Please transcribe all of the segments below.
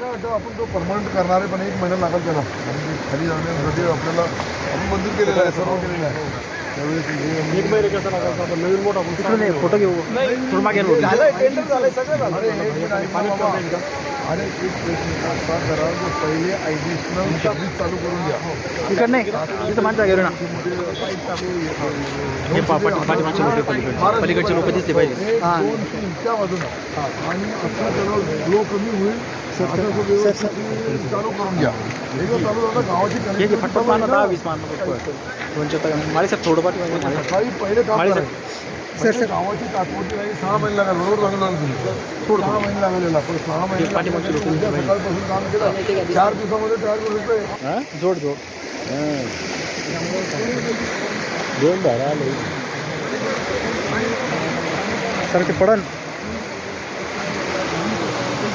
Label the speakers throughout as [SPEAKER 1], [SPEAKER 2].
[SPEAKER 1] करणारे पण एक महिना लागेल त्याला खाली जाण्यासाठी आपल्याला आपण मंजूर केलेलं आहे सर्व केलेलं आहे. त्यावेळेस
[SPEAKER 2] एक महिने कसं लागायचं आपण नवीन मोठा
[SPEAKER 3] तिकडून फ़ोटो घेऊ थोडं मागे
[SPEAKER 2] झालंय टेंडर झालंय सगळं झालं.
[SPEAKER 1] अरे जे एक प्रश्न असा करा की पहिले ॲडिशनल सर्व्हिस चालू करून द्या
[SPEAKER 3] इकडं नाही तिथं माणसं गेलो ना. हे पाठीमागचे लोक पलीकडचे लोक दिसले पाहिजे.
[SPEAKER 1] एक, दोन तीन त्या बाजूला आणि असं त्याला ग्लो कमी होईल असं चालू करून घ्या एकदा चालू झालं गावाची
[SPEAKER 3] हे जे फटफट मारणार दहा वीस मारणार दोनशे तर माळी साहेब थोडं पाठी
[SPEAKER 1] सकाळी पहिले काम
[SPEAKER 3] माळी
[SPEAKER 1] करायचं. म्हणजे गावाची तात्पुरती नाही सहा महिने लागले बरोबर लागणार तुम्ही सहा महिने लागलेला पण सहा महिने उद्या सकाळपासून काम केलं. चार दिवसामध्ये तयार करू शकतोय
[SPEAKER 3] जोड जोड.
[SPEAKER 2] दोन धारा आले.
[SPEAKER 3] सर ते पडन.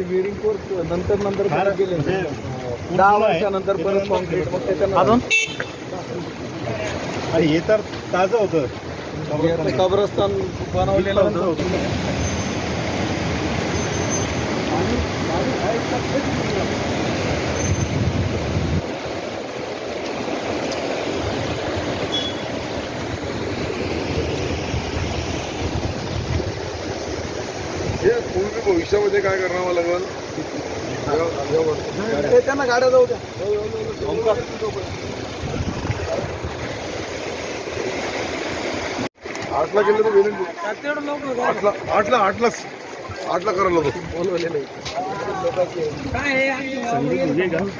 [SPEAKER 1] सं-
[SPEAKER 2] गिअरिंग कोर्स नंतर नंतर परत गेले दहा वर्षानंतर परत कॉन्क्रीट मग त्याच्यानंतर
[SPEAKER 3] अजून?
[SPEAKER 2] आणि हे तर ताजं होतं. कब्रस्तान बनवलेलं होतं.
[SPEAKER 1] हे भविष्यामध्ये काय करावं लागेल
[SPEAKER 2] त्यांना गाड्या जाऊ द्या.
[SPEAKER 1] आठला गेलं तर आठला आठला आठलाच. आठला करायला होतो.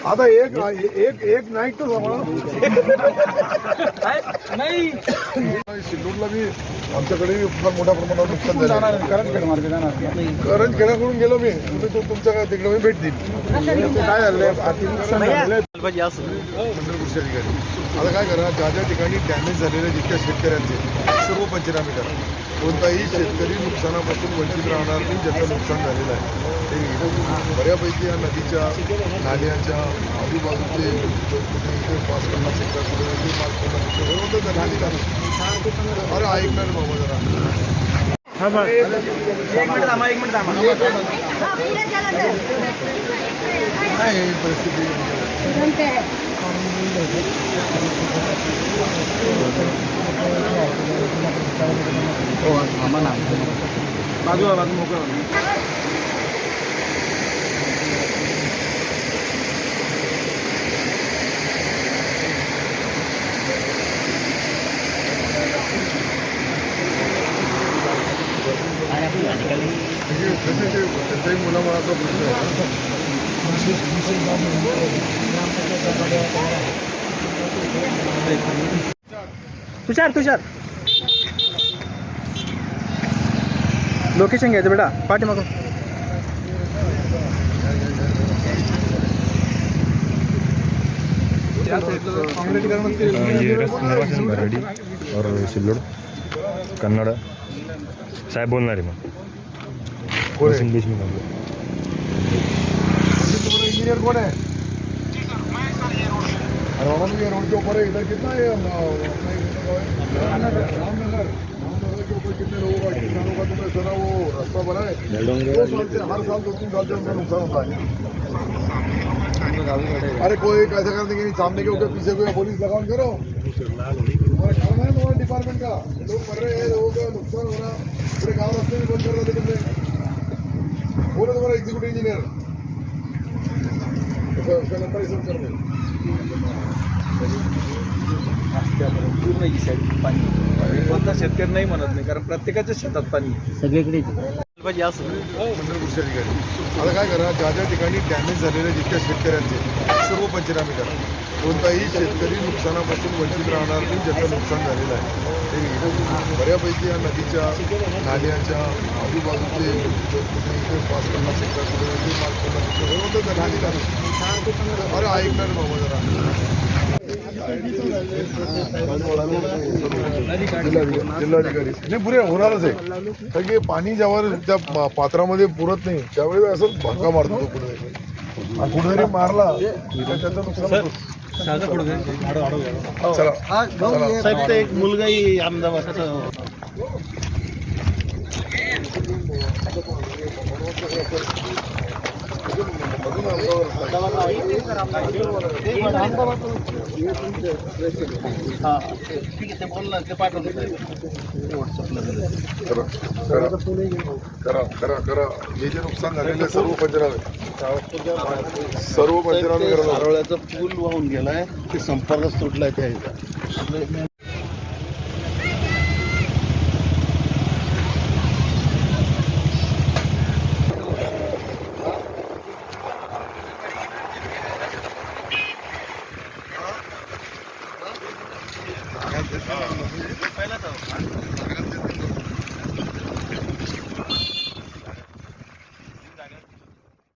[SPEAKER 1] आता एक एक एक नाईट तर सिल्लोडला बी आमच्याकडे फार मोठ्या प्रमाणावर नुकसान झालं. करंज खेड्याकडून गेलो मी तुम्ही तो तुमच्या काय तिकडे मी भेट देईल काय झालंय? आर्थिक नुकसान ठिकाणी आता काय करा ज्या ज्या ठिकाणी डॅमेज झालेले जितक्या शेतकऱ्यांचे सर्व पंचनामे करा. कोणताही शेतकरी नुकसानापासून वंचित राहणार नाही मोठं नुकसान झालेलं आहे. ते बऱ्यापैकी या नदीच्या नाल्याच्या आजूबाजूचे इथे पाच पन्नास एकर कुठे पाच पन्नास एकर होतं तर त्यांनी करा. अरे ऐकणार बाबा जरा.
[SPEAKER 3] एक मिनिट थांबा एक मिनिट थांबा
[SPEAKER 1] काय आहे परिस्थिती
[SPEAKER 2] बाजूला बाजू मोकळं
[SPEAKER 1] म्हणजे कसं ते त्यांचाही मुलामुळाचा प्रश्न आहे
[SPEAKER 3] तुषार तुषार लोकेशन क्या बेटा? पार्टी
[SPEAKER 4] मको ये निर्वाचन भराडी और सिल्लोड कन्नड़ साहब बोलणार
[SPEAKER 1] रही
[SPEAKER 4] मैं। इंग्लिश में
[SPEAKER 1] इंजीनियर अरे रोड के ऊपर इधर कितना है। तो रामनगर। रामनगर रामनगर के ऊपर कितने लोगों का किसानों का तुमने सुना वो रास्ता बना है। दो साल से हर साल दो तीन साल से उनका नुकसान होता है। अरे कोई एक ऐसा करने के नहीं सामने के ऊपर पीछे कोई पुलिस लगाओ करो। काम है तुम्हारे डिपार्टमेंट का। लोग मर रहे हैं लोगों का नुकसान हो रहा पूरे गाँव रास्ते में बंद कर रहे तुमने। बोलो तुम्हारा एग्जीक्यूटिव इंजीनियर उसका नंबर ही सब कर
[SPEAKER 2] पूर्ण ही साईड कोणता शेतकरी नाही म्हणत नाही कारण प्रत्येकाच्या शेतात पाणी.
[SPEAKER 3] सगळीकडे पाहिजे असं
[SPEAKER 1] पंढरपूरच्या ठिकाणी. आता काय करा ज्या ज्या ठिकाणी डॅमेज झालेले जितक्या शेतकऱ्यांचे सर्व पंचनामे करा. कोणताही शेतकरी नुकसानापासून वंचित राहणार नाही ज्याचं नुकसान झालेलं आहे. ते बऱ्यापैकी या नदीच्या नाल्याच्या आजूबाजूचे जर कुठे इथे पाच पन्नास इथे पाच पन्नास हे का नाली अरे ऐकणार बाबा जरा. जिल्हाधिकारी. नाही पुरे होणारच आहे. कारण की पाणी ज्यावर त्या पात्रामध्ये पुरत नाही त्यावेळी असं भाका मारतो तो पुढे कुठेतरी मारला तर त्याचं नुकसान हो. चला.
[SPEAKER 2] एक मुलगाही अहमदाबाद
[SPEAKER 1] अजून अंगावर
[SPEAKER 2] ठीक आहे ते बोल ना ते पाठवतो व्हॉट्सअपला
[SPEAKER 1] करा करा करा. करा करा हे जे नुकसान झालेलं आहे सर्व पंचनामे सर्व पंचनामे करा
[SPEAKER 2] पूल वाहून गेलाय ते संपर्कच तुटलाय त्या Thank you.